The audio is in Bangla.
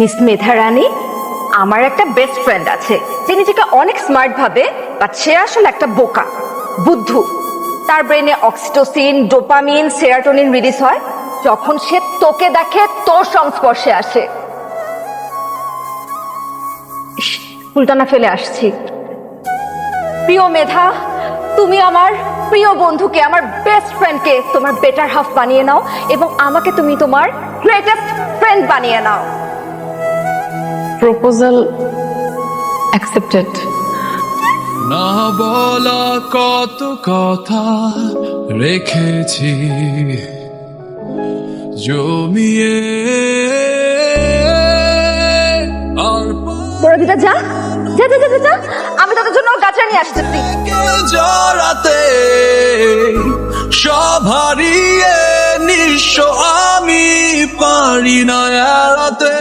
মিস মেধা রানী আমার একটা বেস্ট ফ্রেন্ড আছে। যে নিজেকে অনেক স্মার্ট ভাবে বাট সে আসলে একটা বোকা বুদ্ধু। তার ব্রেনে অক্সিটোসিন ডোপামিন সেরাটোনিন রিলিজ হয়। যখন সে তোকে দেখে তোর সংস্পর্শে আসে। ইস, ফুলটানা ফেলে আসছি। প্রিয় মেধা তুমি আমার প্রিয় বন্ধুকে আমার বেস্ট ফ্রেন্ডকে তোমার বেটার হাফ বানিয়ে নাও এবং আমাকে তুমি তোমার গ্রেটেস্ট ফ্রেন্ড বানিয়ে নাও। প্রপোজাল অ্যাকসেপ্টেড না বলা কত কথা রেখেছি। জমিয়ে আর বড় দিদা যা যা যা যা যা, আমি তোদের জন্য গাছে নিয়ে আসতেছি পাকে জড়াতে সব হারিয়ে নিঃস্ব আমি পারি না এড়াতে।